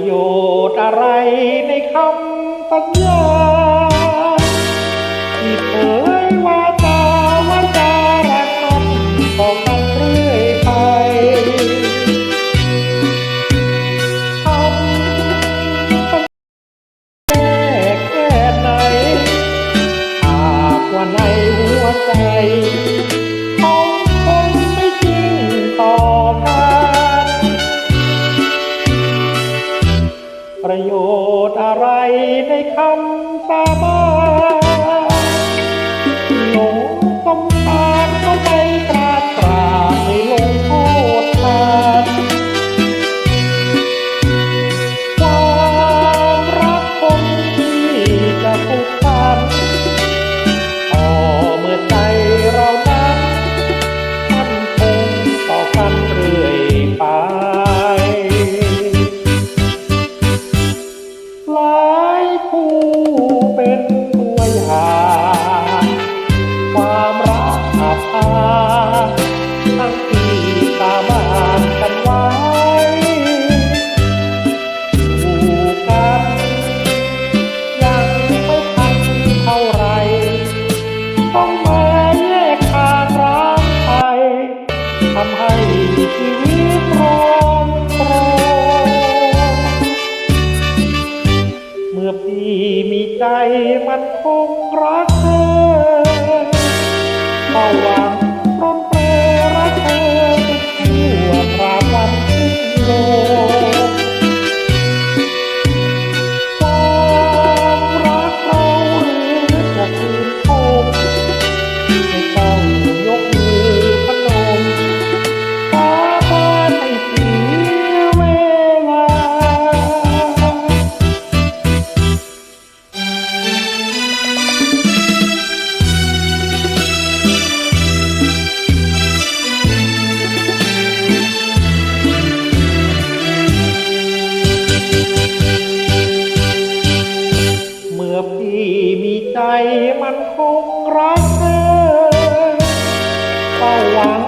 ประโยชน์อะไรในคำสัญญาที่เธอ ประโยชน์อะไรในคำสาบาน ทำให้ชีวิตร้อนรนเมื่อพี่มีใจมันคงรักเธอเมื่อวาง ใจมันคงรักเธอเฝ้าหวัง